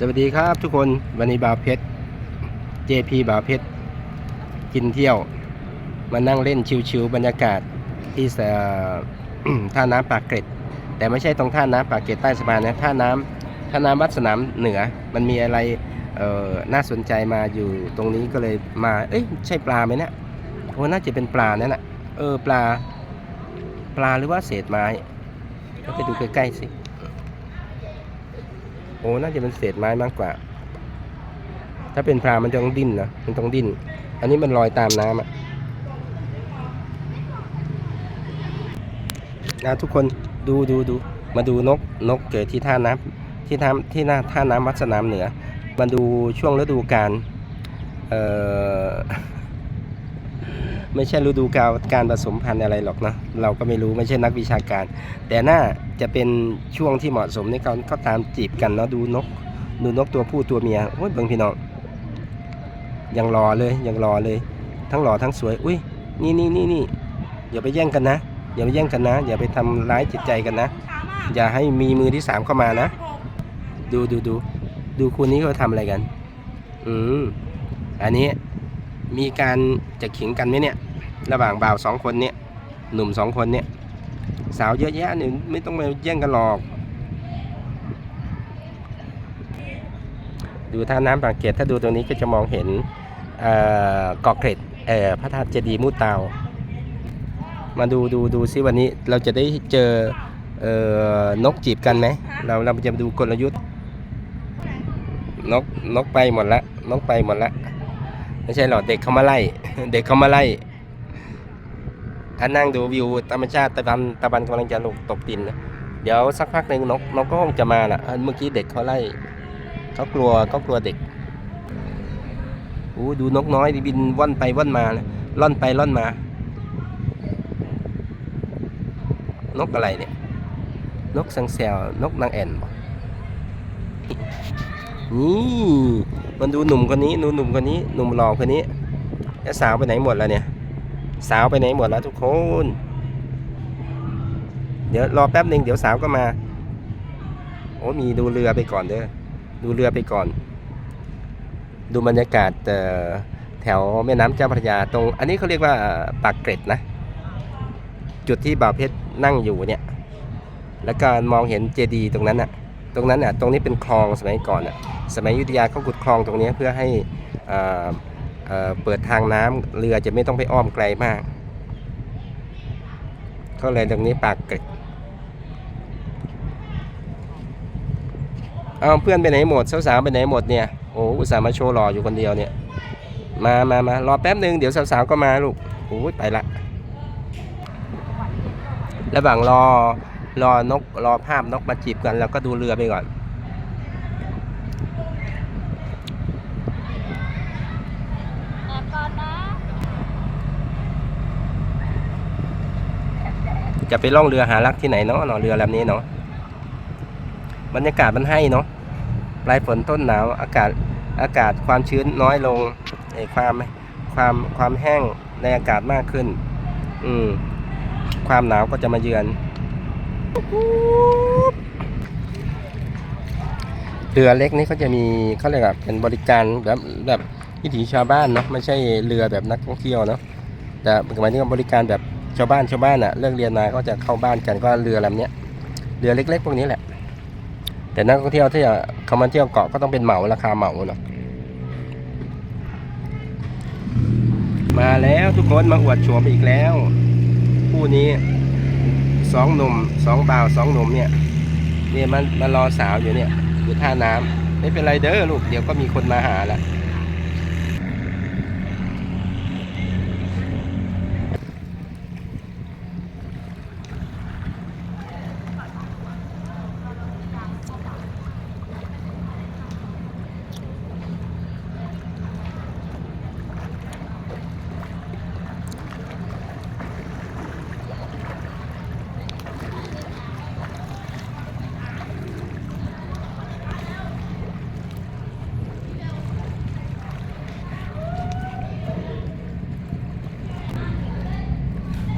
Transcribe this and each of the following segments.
สวัสดีครับทุกคนวันนี้บ่าวเพชร JP บ่าวเพชร กินเที่ยว มานั่งเล่นชิวๆบรรยากาศที่สะท่าน้ำปากเกร็ด แต่ไม่ใช่ตรงท่าน้ำปากเกร็ดใต้สะพานนะท่าน้ำท่าน้ำวัดสนามเหนือ มันมีอะไรเอ่อน่าสนใจมาอยู่ตรงนี้ก็เลยมา เอ้ยใช่ปลาไหมเนะี่ยโอ้น่าจะเป็นปลานั่นแหละเออปลา ปลาหรือว่าเศษไม้ก็ไปดูใกล้ๆสิ โอ้น่าจะเป็นเศษไม้มากกว่า ถ้าเป็นปลามันจะต้องดิ้นนะมันต้องดิ้น อันนี้มันลอยตามน้ำอะนะทุกคนดูดูดูมาดูนกนกเกิดที่ท่าน้ำที่ท่าที่หน้าท่าน้ำวัดสนามเหนือ มาดูช่วงฤดูกาลเอ่อ ไม่ใช่ฤดูกาลการผสมพันธุ์อะไรหรอกนะเราก็ไม่รู้ไม่ใช่นักวิชาการ แต่น่าจะเป็นช่วงที่เหมาะสมในการเขาตามจีบกันเนาะดูนกดูนกตัวผู้ตัวเมียโอ้ยบางพี่น้องยังรอเลยยังรอเลย ทั้งหล่อทั้งสวย อุ้ยนี่นี่นี่นี่อย่าไปแย่งกันนะ อย่าไปแย่งกันนะ อย่าไปทำร้ายจิตใจกันนะ อย่าให้มีมือที่สามเข้ามานะ ดูดูดูดูคู่นี้เขาทำอะไรกัน อืมอันนี้มีการจะขิงกันไหมเนี่ย ระหว่างบ่าวสองคนเนี่ยหนุ่มสองคนเนี่ยสาวเยอะแยะเนี่ยไม่ต้องมาแย่งกันหรอก ดูท่าน้ำปากเกร็ดถ้าดูตรงนี้ก็จะมองเห็นเกาะเกร็ดพระธาตุเจดีย์มุตาวมาดูดูดูซิวันนี้เราจะได้เจอเอนกจีบกันไหมเราเราจะดูกลยุทธ์นกนกไปหมดละนกไปหมดละไม่ใช่หรอกเด็กเขามาไล่ เด็กเขามาไล่ อันนั่งดูวิวธรรมชาติตะวันตะวันกำลังจะลงตกดินนะเดี๋ยวสักพักหนึ่งนกนกก็คงจะมาละเมื่อกี้เด็กเขาไล่เขากลัวเขากลัวเด็กโอ้ดูนกน้อยบินว่อนไปว่อนมานะล่อนไปล่อนมา นกอะไรเนี่ย นกสังแซวนกนางแอ่นบ่นี่มันดูหนุ่มคนนี้ดูหนุ่มคนนี้หนุ่มหล่อคนนี้แล้วสาวไปไหนหมดแล้วเนี่ย สาวไปไหนหมดแล้วทุกคน เดี๋ยวรอแป๊บหนึ่งเดี๋ยวสาวก็มา โอ้มีดูเรือไปก่อนเด้อ ดูเรือไปก่อน ดูบรรยากาศแถวแม่น้ำเจ้าพระยาตรง อันนี้เขาเรียกว่าปากเกร็ดนะ จุดที่บ่าวเพชรนั่งอยู่เนี่ย แล้วก็มองเห็นเจดีย์ตรงนั้นน่ะตรงนั้นน่ะตรงนี้เป็นคลองสมัยก่อนน่ะสมัยยุธยาเขาขุดคลองตรงนี้เพื่อให้อ่า เเปิดทางน้ำเรือจะไม่ต้องไปอ้อมไกลมากก็เลยตรงนี้ปากเกร็ดเอาเพื่อนไปไหนหมดสาวๆไปไหนหมดเนี่ยโอ้อุตส่าห์มาโชว์หล่ออยู่คนเดียวเนี่ย มามามารอแป๊บหนึ่งเดี๋ยวสาวๆก็มาลูกโอ้ยไปละระหว่างรอรอนกรอภาพนกมาจีบกันเราก็ดูเรือไปก่อน แอบก่อนนะ จะไปล่องเรือหารักที่ไหนเนาะเนาะเรือลำนี้เนาะบรรยากาศมันให้เนาะปลายฝนต้นหนาวอากาศอากาศความชื้นน้อยลงไอ้ความความความแห้งในอากาศมากขึ้น อืมความหนาวก็จะมาเยือนเรือเล็กนี่เขาจะมีเขาเรียกว่าเป็นบริการแบบแบบวิถีชาวบ้านเนาะไม่ใช่เรือแบบนักท่องเที่ยวเนาะแต่หมายถึงบริการแบบ ชาวบ้านชาวบ้านอะเลิกเรียนมาก็จะเข้าบ้านกันก็เรือลำเนี้ยเรือเล็ก ๆ พวกนี้แหละ แต่นักท่องเที่ยวที่จะเขามาเที่ยวเกาะก็ต้องเป็นเหมาราคาเหมาเนาะมาแล้วทุกคนมาอวดโฉมอีกแล้วคู่นี้สองหนุ่มสองบ่าวสองหนุ่มเนี่ยเนี่ยมันมารอสาวอยู่เนี่ยอยู่ท่าน้ำไม่เป็นไรเด้อลูกเดี๋ยวก็มีคนมาหาแล้ว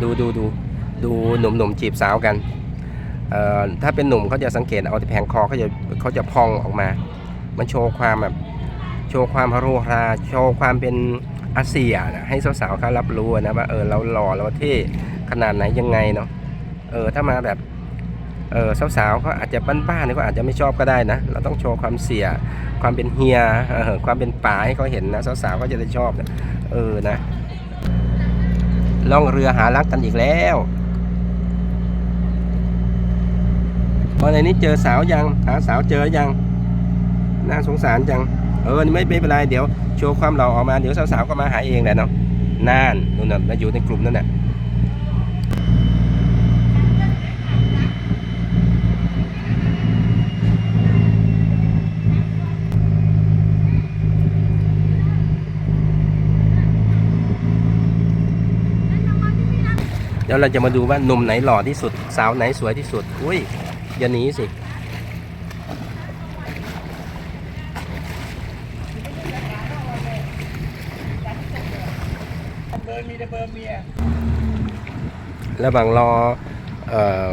ดูดูดูดูหนุ่มหนุ่มจีบสาวกันเอ่อถ้าเป็นหนุ่มเขาจะสังเกตเอาที่แผงคอเขาจะเขาจะพองออกมา มันโชว์ความแบบโชว์ความฮาโรฮาโชว์ความเป็นอาเซียนะให้สาวๆเขารับรู้นะว่าเออเราหล่อเราเท่ขนาดไหนยังไงเนาะเออถ้ามาแบบเออสาวๆเขาอาจจะบ้านๆนี่ก็อาจจะไม่ชอบก็ได้นะ เราต้องโชว์ความเสีย ความเป็นเฮียความเป็นป่าให้เขาเห็นนะสาวๆก็จะได้ชอบนะเออนะ ล่องเรือหารักกันอีกแล้วตอนนี้เจอสาวยัง หาสาวเจอยัง น่าสงสารจัง เออไม่ไม่เป็นไรเดี๋ยวโชว์ความหล่อออกมาเดี๋ยวสาวๆก็มาหาเองแหละเนาะน่านนู่นน่ะมาอยู่ในกลุ่มนั่นแหละ ดี๋ยวเราจะมาดูว่าหนุ่มไหนหล่อที่สุด สาวไหนสวยที่สุด อุ้ยอย่าหนีสิระหว่างรอเอ่อ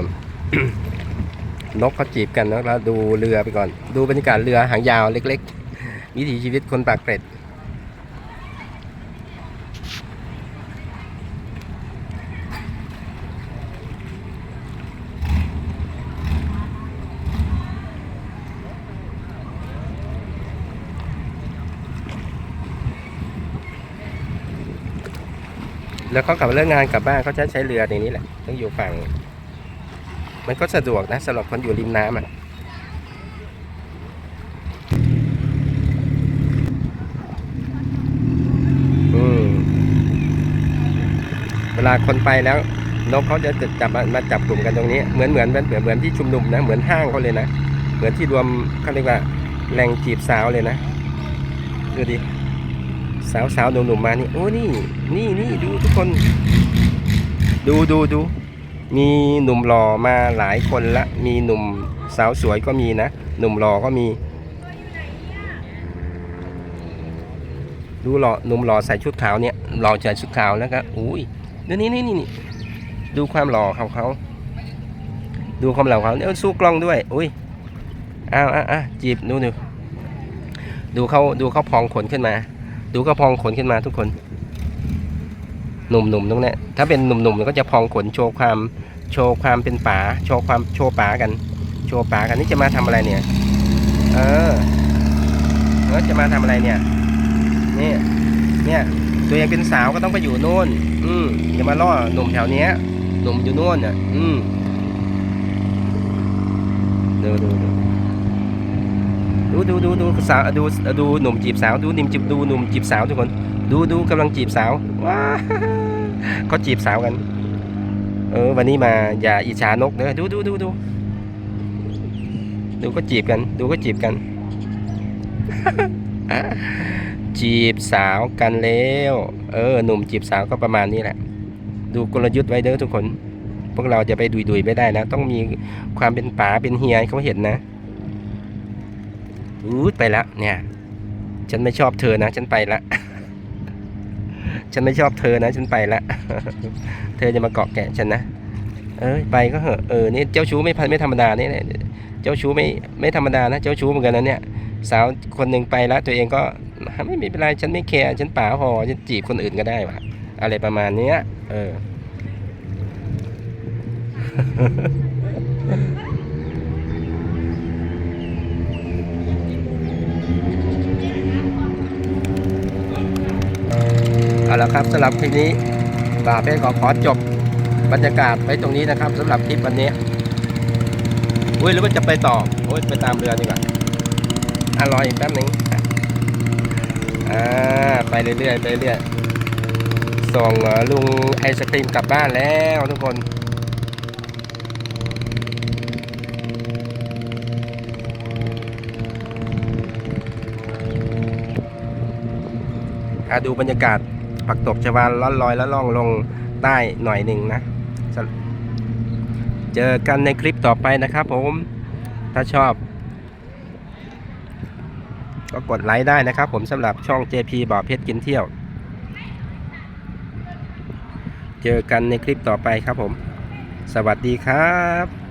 นกเขาจีบกันเนอะแล้วดูเรือไปก่อน ดูบรรยากาศเรือหางยาวเล็ก ๆ วิถีชีวิตคนปากเกร็ด แล้วเขากลับเลิกงานกลับบ้านเขาจะใช้เรือในนี้แหละต้องอยู่ฝั่ง มันก็สะดวกนะสำหรับคนอยู่ริมน้ำอะเวลาคนไปแล้วนกเขาจะจับมาจับกลุ่มกันตรงนี้ เหมือนเหมือนเหมือนเหมือนเหมือนที่ชุมนุมนะเหมือนห้างเขาเลยนะเหมือนที่รวมเขาเรียกว่าแหล่งจีบสาวเลยนะดูดิ สาวสาวหนุ่มๆมานี่โอ้นี่นี่นี่ดูทุกคน ดูดูดูมีหนุ่มหล่อมาหลายคนละ มีหนุ่มสาวสวยก็มีนะ หนุ่มหล่อก็มี ดูหล่อหนุ่มหล่อใส่ชุดขาวเนี่ยหล่อใส่ชุดขาวแล้วก็อุ้ยเดี๋ยวนี้นี่นี่นี่ดูความหล่อเขาเขาดูความหล่อเขาเนี่ยสู้กล้องด้วยอุ้ยอ้าวอ้าวอ้าวจีบดูดูดูเขาดูเขาพองขนขึ้นมา ดูก็พองขนขึ้นมาทุกคน หนุ่มๆตรงนี้ถ้าเป็นหนุ่มๆมันก็จะพองขนโชว์ความโชว์ความเป็นป๋าโชว์ความโชว์ป๋ากัน โชว์ป๋ากันนี่จะมาทำอะไรเนี่ย เออเออจะมาทำอะไรเนี่ยนี่เนี่ยตัวเองเป็นสาวก็ต้องไปอยู่โน่น อืมอย่ามาล่อหนุ่มแถวเนี้ยหนุ่มอยู่โน่นอะ อืมดูดูดู ดูดูดูดูสาวดูดูหนุ่มจีบสาวดูนุ่มจีบดูหนุ่มจีบสาวทุกคน ดูดูกำลังจีบสาวว้าเขาจีบสาวกัน เออ วันนี้มาอย่าอิจฉานกเด้อดูดูดูดูดูก็จีบกัน ดูก็จีบกัน จีบสาวกันแล้วเออหนุ่มจีบสาวก็ประมาณนี้แหละ ดูกลยุทธ์ไว้เด้อทุกคน พวกเราจะไปดุยๆไม่ได้นะ ต้องมีความเป็นป๋าเป็นเฮียเขาเห็นนะ อูดไปแล้วเนี่ย ฉันไม่ชอบเธอนะ ฉันไปละ ฉันไม่ชอบเธอนะ ฉันไปละ เธอจะมาเกาะแกะฉันนะ เอ้ยไปก็เหอะ เออ นี่เจ้าชู้ไม่พันไม่ธรรมดานี่แหละเจ้าชู้ไม่ไม่ธรรมดานะ เจ้าชู้เหมือนกันนะเนี่ย สาวคนหนึ่งไปแล้วตัวเองก็ไม่มีเป็นไร ฉันไม่แคร์ ฉันป่าพอฉันจีบคนอื่นก็ได้วะอะไรประมาณเนี้ย เออ สำหรับคลิปนี้บ่าวเป้ขอขอจบบรรยากาศไว้ตรงนี้นะครับสำหรับคลิปวันนี้อุ้ยหรือว่าจะไปต่อโอ้ยไปตามเรือดีกว่าอร่อยแป๊บหนึงอ่าไปเรื่อยๆไปเรื่อยส่งลุงไอศครีมกลับบ้านแล้วทุกคนอะดูบรรยากาศ ผักตบชวาล่อนลอยแล้วล่องลงใต้หน่อยหนึ่งนะ เจอกันในคลิปต่อไปนะครับผมถ้าชอบ ก็กดไลค์ได้นะครับผมสำหรับช่อง JP บ่อเพชรกินเที่ยว เจอกันในคลิปต่อไปครับผม สวัสดีครับ